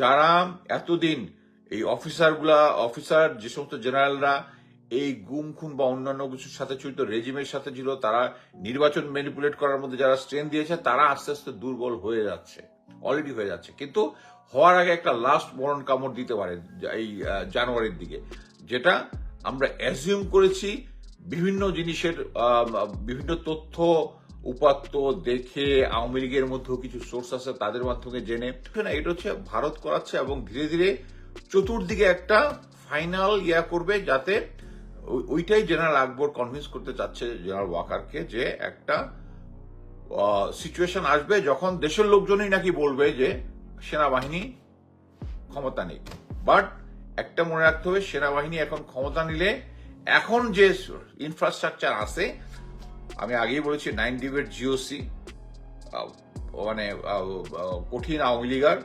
যারা এতদিন এই অফিসারগুলা, অফিসার যে সমস্ত জেনারেলরা এই গুম খুন বা অন্যান্য কিছুর সাথে জড়িত রেজিমের সাথে ছিল তারা নির্বাচন ম্যানিপুলেট করার মধ্যে যারা স্ট্রেন দিয়েছে, তারা আস্তে আস্তে দুর্বল হয়ে যাচ্ছে অলরেডি হয়ে যাচ্ছে। কিন্তু হওয়ার আগে একটা লাস্ট মরণ কামড় দিতে পারে এই জানুয়ারির দিকে, যেটা আমরা অ্যাজিউম করেছি বিভিন্ন জিনিসের বিভিন্ন তথ্য উপাত্ত দেখে আওয়ামী লীগের মধ্যেও কিছু সোর্স আছে তাদের মাধ্যমে জেনে। না, এটা হচ্ছে ভারত করাচ্ছে এবং ধীরে ধীরে চতুর্দিকে একটা ফাইনাল ইয়া করবে যাতে ওই- ওইটাই জেনারেল আকবর কনভিন্স করতে চাচ্ছে জেনারেল ওয়াকারকে যে একটা সিচুয়েশন আসবে যখন দেশের লোকজনই নাকি বলবে যে সেনাবাহিনী ক্ষমতা নেই। বাট একটা মনে রাখতে হবে সেনাবাহিনী এখন ক্ষমতা নিলে এখন যে ইনফ্রাস্ট্রাকচার আছে আমি আগেই বলেছি নাইন ডিবেট জিওসি মানে কঠিন আওয়ামী লীগার,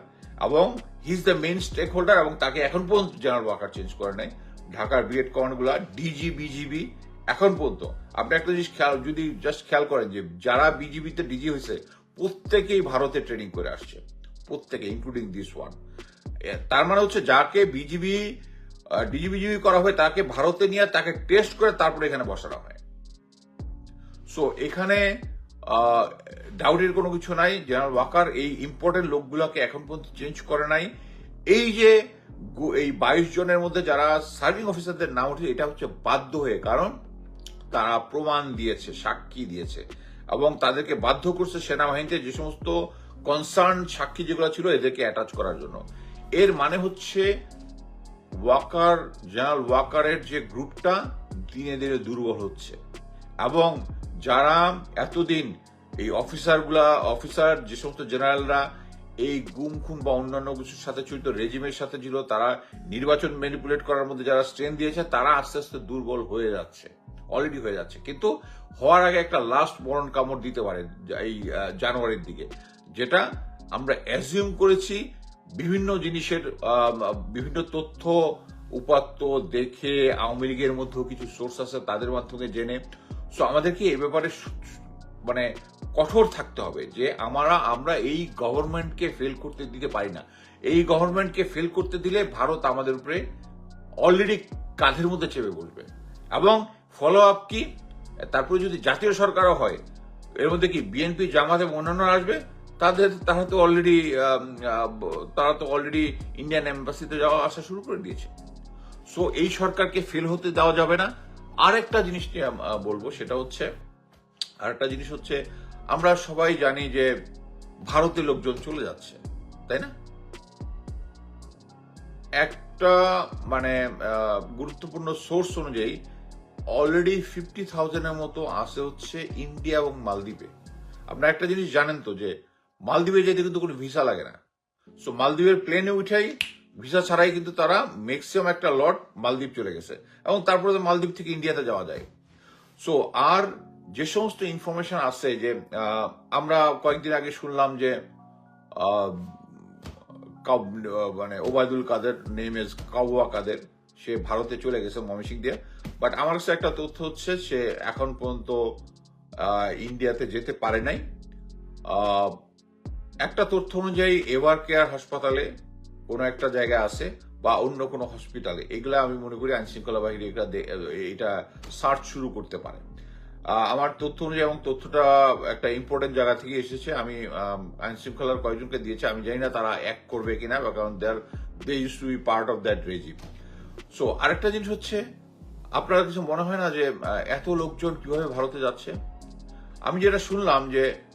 এবং he is the main stakeholder এবং তাকে এখন পর্যন্ত জেনারেল ওয়াকার চেঞ্জ করে নাই। ঢাকার বিএড কমান্ডগুলা ডিজি বিজিবি এখন পর্যন্ত। আপনি একটা জিনিস খেয়াল, যদি জাস্ট খেয়াল করেন যে যারা বিজিবিতে ডিজি হয়েছে, প্রত্যেকেই ভারতে ট্রেনিং করে আসছে। প্রত্যেকে ইনক্লুডিং দিস ওয়ান তার মানে হচ্ছে যাকে বিজিবি ডিজিবিজিবি করা হয়, তাকে ভারতে নিয়ে তাকে টেস্ট করে তারপরে এখানে বসানো হয়। সো এখানে ডাউটের কোনো কিছু নাই। জেনারেল ওয়াকার এই ইম্পর্টেন্ট লোকগুলোকে এখন পর্যন্ত চেঞ্জ করে নাই। এই যে এই বাইশ জনের মধ্যে যারা সার্ভিং অফিসারদের নাম উঠে এটা হচ্ছে বাধ্য হয়ে। কারণ, তারা প্রমাণ দিয়েছে, সাক্ষী দিয়েছে। এবং তাদেরকে বাধ্য করছে সেনাবাহিনীতে যে সমস্ত কনসার্ন সাক্ষী যেগুলো ছিল, এদেরকে অ্যাটাচ করার জন্য। এর মানে হচ্ছে ওয়াকার জেনারেল ওয়াকারের যে গ্রুপটা দিনে দিনে দুর্বল হচ্ছে। এবং যারা এতদিন এই অফিসারগুলা, অফিসার যে সমস্ত জেনারেলরা এই গুম, খুন বা অন্যান্য কিছুর সাথে জড়িত রেজিমের সাথে ছিল তারা নির্বাচন ম্যানিপুলেট করার মধ্যে যারা স্ট্রেন দিয়েছে, তারা আস্তে আস্তে দুর্বল হয়ে যাচ্ছে অলরেডি হয়ে যাচ্ছে। কিন্তু হওয়ার আগে একটা লাস্ট মরণ কামড় দিতে পারে এই জানুয়ারির দিকে, যেটা আমরা অ্যাজিউম করেছি বিভিন্ন জিনিসের বিভিন্ন তথ্য উপাত্ত দেখে আওয়ামী লীগের মধ্যেও কিছু সোর্স আছে তাদের মাধ্যমে জেনে। সো আমাদেরকে এ ব্যাপারে মানে কঠোর থাকতে হবে যে আমরা আমরা এই গভর্নমেন্টকে ফেল করতে দিতে পারি না। এই গভর্নমেন্টকে ফেল করতে দিলে ভারত আমাদের উপরে অলরেডি কাঁধের মধ্যে চেপে বসবে। এবং ফলো আপ কি? তারপরে যদি জাতীয় সরকারও হয়, এর মধ্যে কি বিএনপি জামাত অন্যান্য আসবে? তাদের, তারা তো অলরেডি তারা তো অলরেডি ইন্ডিয়ান এম্বাসিতে যাওয়া আসা শুরু করে দিয়েছে। সো এই সরকারকে ফেল হতে দেওয়া যাবে না। আরেকটা জিনিস নিয়ে বলব, সেটা হচ্ছে, আরেকটা জিনিস হচ্ছে, আমরা সবাই জানি যে ভারতের লোকজন চলে যাচ্ছে, তাই না? একটা মানে গুরুত্বপূর্ণ সোর্স অনুযায়ী অলরেডি ফিফটি থাউজেন্ডের মতো আসে হচ্ছে ইন্ডিয়া এবং মালদ্বীপে। আপনারা একটা জিনিস জানেন তো যে, মালদ্বীপে যেতে কিন্তু কোনো ভিসা লাগে না। সো মালদ্বীপের প্লেনে উঠাই ভিসা ছাড়াই কিন্তু তারা ম্যাক্সিমাম একটা লট মালদ্বীপ চলে গেছে এবং তারপরে মালদ্বীপ থেকে ইন্ডিয়াতে যাওয়া যায়। সো আর যে সমস্ত ইনফরমেশন আছে যে আমরা কয়েকদিন আগে শুনলাম যে মানে ওবায়দুল কাদের নেম এজ কাউয়া কাদের, সে ভারতে চলে গেছে ময়মনসিং দিয়ে। বাট আমার কাছে একটা তথ্য হচ্ছে সে এখন পর্যন্ত ইন্ডিয়াতে যেতে পারে নাই। একটা তথ্য অনুযায়ী এভার কেয়ার হাসপাতালে কোনো একটা জায়গায় আছে বা অন্য কোনো হসপিটালে এগুলো আমি মনে করি আইন শৃঙ্খলা বাহিনী দে- এটা সার্চ শুরু করতে পারে। আমার তথ্য অনুযায়ী এবং তথ্যটা একটা ইম্পর্টেন্ট জায়গা থেকে এসেছে। আমি আইন শৃঙ্খলার কয়েকজনকে দিয়েছি। আমি জানি না তারা এক করবে কিনা কারণ they are they use to be part of that regime so আরেকটা জিনিস হচ্ছে, আপনারা কিছু মনে হয় না যে এত লোকজন কীভাবে ভারতে যাচ্ছে? আমি যেটা শুনলাম যে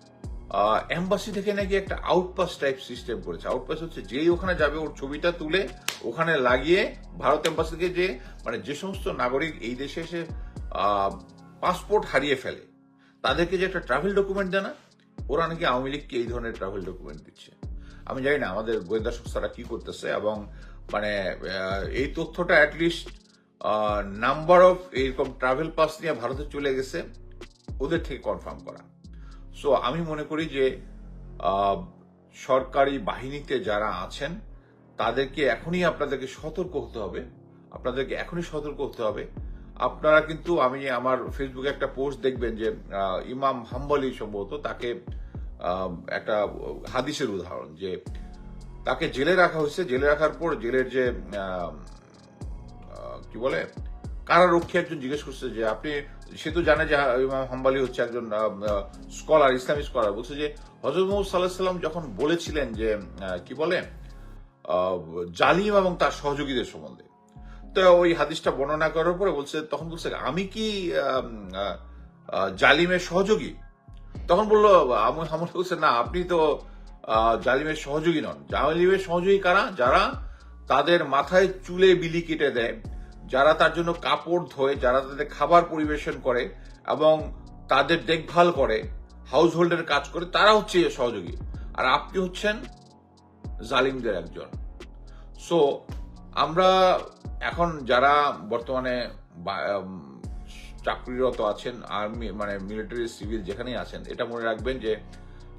এম্বাসি থেকে নাকি একটা আউটপাস টাইপ সিস্টেম করেছে। আউটপাস হচ্ছে যেই ওখানে যাবে, ওর ছবিটা তুলে ওখানে লাগিয়ে ভারত এম্বাসি থেকে যে মানে যে সমস্ত নাগরিক এই দেশে এসে পাসপোর্ট হারিয়ে ফেলে, তাদেরকে যে একটা ট্রাভেল ডকুমেন্ট দেয় না ওরা নাকি আওয়ামী লীগকে এই ধরনের ট্রাভেল ডকুমেন্ট দিচ্ছে। আমি জানি না আমাদের গোয়েন্দা সংস্থারা কি করতেছে এবং মানে এই তথ্যটা অ্যাটলিস্ট নাম্বার অফ এইরকম ট্রাভেল পাস নিয়ে ভারতে চলে গেছে, ওদের থেকে কনফার্ম করা। সো আমি মনে করি যে সরকারি বাহিনীতে যারা আছেন, তাদেরকে এখনই আপনাদেরকে সতর্ক হতে হবে। আপনাদেরকে এখনই সতর্ক হতে হবে। আপনারা কিন্তু, আমি আমার ফেসবুকে একটা পোস্ট দেখবেন যে ইমাম হাম্বলি সম্ভবত তাকে একটা হাদিসের উদাহরণ যে, তাকে জেলে রাখা হয়েছে। জেলে রাখার পর জেলের যে কি বলে, কারারক্ষী একজন জিজ্ঞেস করছে যে, আপনি সে তো জানে যে ইমাম হাম্বালি হচ্ছে একজন স্কলার ইসলামিক স্কলার বলছে যে হজরত মোহাম্মদ সাল্লাহ সাল্লাম যখন বলেছিলেন যে কি বলে জালিম এবং তার সহযোগীদের সম্বন্ধে, তো ওই হাদিসটা বর্ণনা করার পরে বলছে, তখন বলছে, আমি কি জালিমের সহযোগী? তখন বলল আমি হামুল বলছে, না, আপনি তো জালিমের সহযোগী নন। জালিমের সহযোগী কারা? যারা তাদের মাথায় চুলে বিলি কেটে দেয় যারা তার জন্য কাপড় ধোয়, যারা তাদের খাবার পরিবেশন করে এবং তাদের দেখভাল করে হাউস হোল্ডের কাজ করে, তারা হচ্ছে সহযোগী। আর আপনি হচ্ছেন জালিমদের একজন। সো আমরা এখন যারা বর্তমানে চাকরিরত আছেন আর্মি মানে মিলিটারি সিভিল যেখানেই আছেন, এটা মনে রাখবেন যে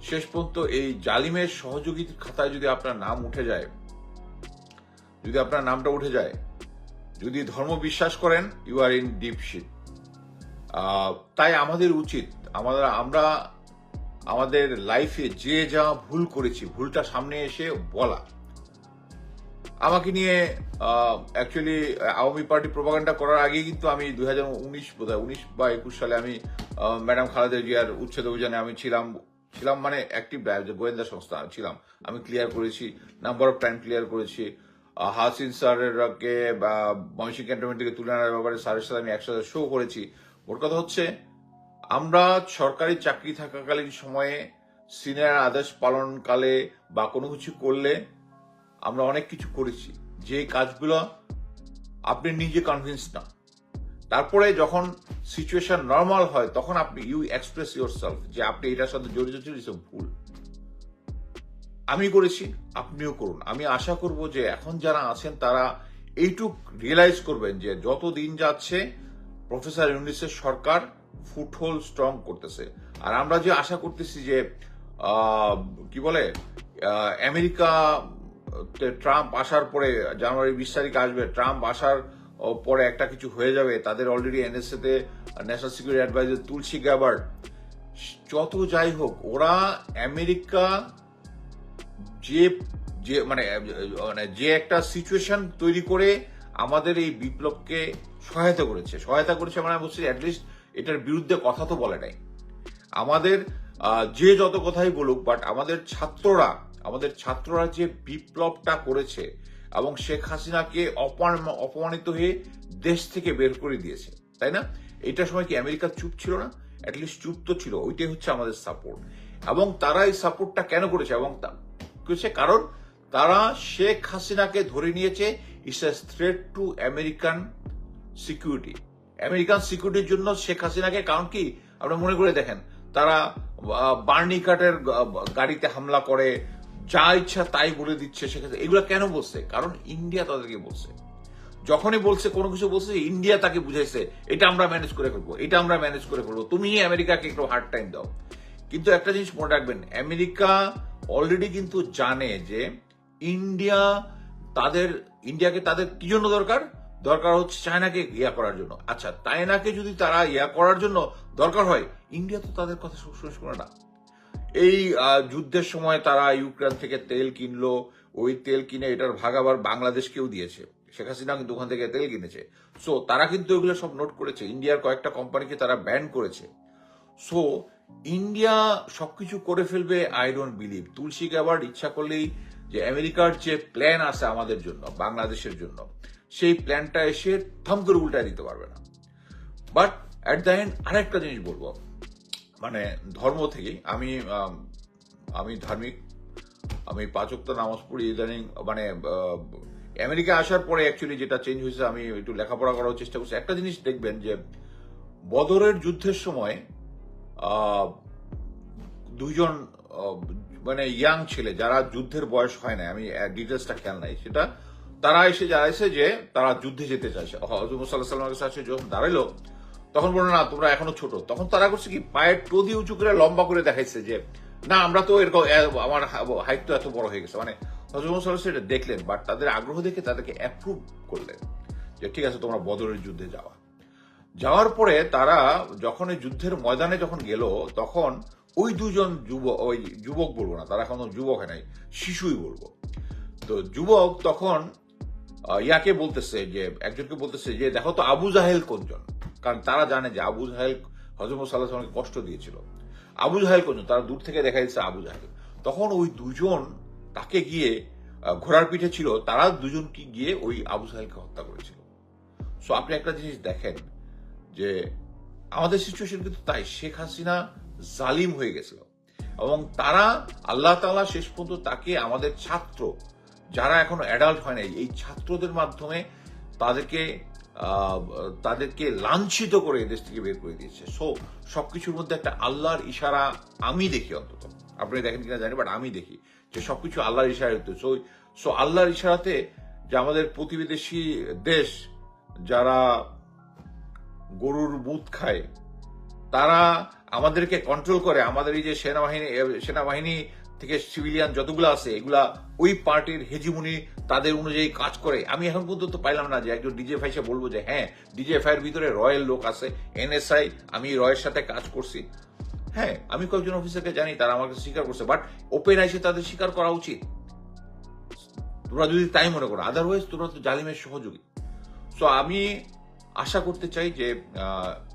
শেষ পর্যন্ত এই জালিমের সহযোগী খাতায় যদি আপনার নাম উঠে যায়, যদি আপনার নামটা উঠে যায় যদি ধর্ম বিশ্বাস করেন you are in deep shit তাই আমাদের উচিত, আমাদের, আমরা আমাদের লাইফে যে যা ভুল করেছি, ভুলটা সামনে এসে বলা। আমাকে নিয়ে অ্যাকচুয়ালি আওয়ামী পার্টি প্রপাগান্ডা করার আগে কিন্তু আমি দুই হাজার উনিশ বোধ হয় উনিশ বা একুশ সালে আমি ম্যাডাম খালেদা জিয়ার উচ্ছেদ অভিযানে আমি ছিলাম ছিলাম মানে অ্যাক্টিভ গোয়েন্দা সংস্থা, ছিলাম। আমি ক্লিয়ার করেছি নাম্বার অফ টাইম ক্লিয়ার করেছি। হাসিন স্যারকে বা ময়সী ক্যান্টনমেন্ট থেকে তুলে আনার ব্যাপারে স্যারের সাথে আমি একসাথে শো করেছি। ওর কথা হচ্ছে, আমরা সরকারি চাকরি থাকাকালীন সময়ে সিনিয়র আদেশ পালনকালে বা কোনো কিছু করলে আমরা অনেক কিছু করেছি। যে কাজগুলো আপনি নিজে কনভিন্স না। তারপরে যখন সিচুয়েশন নর্মাল হয়, তখন আপনি ইউ এক্সপ্রেস ইউর সেলফ যে আপনি এটার সাথে জড়িত ছিল ভুল। আমি করেছি, আপনিও করুন। আমি আশা করব যে এখন যারা আছেন, তারা এইটুক রিয়েলাইজ করবেন যে যত দিন যাচ্ছে প্রফেসর ইউনিসের সরকার ফুটহোল স্ট্রং করতেছে। আর আমরা যে আশা করতেছি যে কি বলে আমেরিকা ট্রাম্প আসার পরে, জানুয়ারি বিশ তারিখ আসবে, ট্রাম্প আসার পরে একটা কিছু হয়ে যাবে, তাদের অলরেডি এনএসএ তে national security adviser Tulsi Gabbard যত যাই হোক, ওরা আমেরিকা যে যে মানে মানে যে একটা সিচুয়েশন তৈরি করে আমাদের এই বিপ্লবকে সহায়তা করেছে। সহায়তা করেছে মানে বলছি অ্যাটলিস্ট এটার বিরুদ্ধে কথা তো বলে নাই। আমাদের যে যত কথাই বলুক বাট আমাদের ছাত্ররা আমাদের ছাত্ররা যে বিপ্লবটা করেছে এবং শেখ হাসিনাকে অপমান- অপমানিত হয়ে দেশ থেকে বের করে দিয়েছে, তাই না? এইটার সময় কি আমেরিকা চুপ ছিল না? অ্যাটলিস্ট চুপ তো ছিল। ওইটাই হচ্ছে আমাদের সাপোর্ট এবং তারা এই সাপোর্টটা কেন করেছে? এবং করেছে কারণ তারা শেখ হাসিনাকে ধরে নিয়েছে it's a threat to American security American সিকিউরিটির জন্য শেখ হাসিনাকে, কারণ কি আপনারা মনে করে দেখেন, তারা বার্নি কাটের গাড়িতে হামলা করে, যা ইচ্ছা তাই বলে দিচ্ছে সেক্ষেত্রে এগুলো কেন বলছে? কারণ ইন্ডিয়া তাদেরকে বলছে। যখনই বলছে, কোনো কিছু বলছে, ইন্ডিয়া তাকে বুঝাইছে, এটা আমরা ম্যানেজ করে ফেলব এটা আমরা ম্যানেজ করে ফেলব তুমি আমেরিকাকে একটু হার্ড টাইম দাও। কিন্তু একটা জিনিস মনে রাখবেন আমেরিকা অলরেডি কিন্তু জানে যে ইন্ডিয়া তাদের, ইন্ডিয়াকে তাদের কি জন্য দরকার? দরকার হচ্ছে চায়নাকে ইয়া করার জন্য। আচ্ছা চায়নাকে যদি তারা ইয়া করার জন্য দরকার হয়, ইন্ডিয়া তো তাদের কথা শোনে না। এই যুদ্ধের সময় তারা ইউক্রেন থেকে তেল কিনলো। ওই তেল কিনে এটার ভাগ আবার বাংলাদেশকেও দিয়েছে। শেখ হাসিনা কিন্তু ওখান থেকে তেল কিনেছে। সো তারা কিন্তু এগুলো সব নোট করেছে। ইন্ডিয়ার কয়েকটা কোম্পানিকে তারা ব্যান করেছে। সো ইন্ডিয়া সবকিছু করে ফেলবে I don't believe Tulsi Gabbard ইচ্ছা করলেই যে আমেরিকার যে প্ল্যান আছে আমাদের জন্য, বাংলাদেশের জন্য, সেই প্ল্যানটা এসে থম করে উল্টায় দিতে পারবে না। বাট অ্যাট দ্য এন্ড আরেকটা জিনিস বলব। মানে ধর্ম থেকেই আমি আমি ধার্মিক, আমি পাঁচক্ত নামাজ পড়ি ইদানিং মানে আমেরিকা আসার পরে অ্যাকচুয়ালি যেটা চেঞ্জ হয়েছে, আমি একটু লেখাপড়া করার চেষ্টা করছি। একটা জিনিস দেখবেন যে বদরের যুদ্ধের সময় আহ, দুইজন মানে ইয়াং ছেলে যারা যুদ্ধের বয়স হয় না আমি ডিটেলসটা খেয়াল নাই। সেটা তারা এসে জানাইছে যে তারা যুদ্ধে যেতে চাইছে। হজরত সাল্লাহ সাল্লামের কাছে যখন দাঁড়াইলো তখন বলল না তোমরা এখনও ছোট। তখন তারা করছে কি পায়ের টো দিয়ে উঁচু করে লম্বা করে দেখাইছে যে না আমরা তো এরকম আমার হাইট তো এত বড় হয়ে গেছে। মানে হজরত সাল্লাহ সেটা দেখলেন বাট তাদের আগ্রহ দেখে তাদেরকে অ্যাপ্রুভ করলেন যে ঠিক আছে তোমরা বদরের যুদ্ধে যাওয়া যাওয়ার পরে তারা যখন এই যুদ্ধের ময়দানে যখন গেল, তখন ওই দুজন যুবক, ওই যুবক বলব না, তারা এখনও যুবক নাই, শিশুই বলব। তো যুবক তখন ইয়াকে বলতেছে যে, একজনকে বলতেছে যে, দেখো তো আবু জাহেল কোনজন? কারণ তারা জানে যে আবু জাহেল হজম সাল্লাহ কষ্ট দিয়েছিল। আবু জাহেল কোনজন? তারা দূর থেকে দেখা যাচ্ছে আবু জাহেল। তখন ওই দুজন তাকে গিয়ে ঘোড়ার পিঠে ছিল, তারা দুজন কি গিয়ে ওই আবু জাহেলকে হত্যা করেছিল। সো আপনি একটা জিনিস দেখেন যে আমাদের সিচুয়েশন কিন্তু তাই। শেখ হাসিনা জালিম হয়ে গেছিল। এবং তারা, আল্লাহ তাআলা শেষ পর্যন্ত তাকে আমাদের ছাত্র, যারা এখনও অ্যাডাল্ট হয় নাই, এই ছাত্রদের মাধ্যমে তাদেরকে তাদেরকে লাঞ্ছিত করে দেশ থেকে বের করে দিয়েছে। সো সবকিছুর মধ্যে একটা আল্লাহর ইশারা আমি দেখি অন্তত। আপনি দেখেন কিনা জানি বাট আমি দেখি যে সবকিছু আল্লাহর ইশারা হতো সো সো আল্লাহর ইশারাতে যে আমাদের প্রতিবেশী দেশ, যারা গরুর বুথ খায়, তারা আমাদেরকে কন্ট্রোল করে। আমাদের এই যে সেনাবাহিনী সেনাবাহিনী থেকে সিভিলিয়ান যতগুলো আছে, এগুলা ওই পার্টির হেজিমুনি তাদের অনুযায়ী কাজ করে। আমি এখন পর্যন্ত পাইলাম না যে একজন ডিজে ভাইসে বলব যে হ্যাঁ ডিজে এর ভিতরে রয়্যাল লোক আছে এনএসআই আমি রয়ের সাথে কাজ করছি। হ্যাঁ আমি কয়েকজন অফিসারকে জানি, তারা আমাকে স্বীকার করছে বাট ওপেন আইসে তাদের স্বীকার করা উচিত। তোমরা যদি তাই মনে করো আদারওয়াইজ তোমরা তো জালিমের সহযোগী। সো আমি আশা করতে চাই যে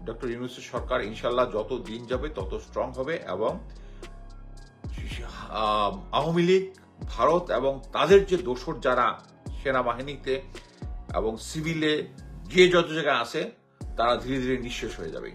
ডক্টর ইউনুসের সরকার ইনশাল্লাহ যত দিন যাবে তত স্ট্রং হবে এবং আওয়ামী লীগ, ভারত এবং তাদের যে দোসর যারা সেনাবাহিনীতে এবং সিভিলে যে যত জায়গায় আছে, তারা ধীরে ধীরে নিঃশেষ হয়ে যাবে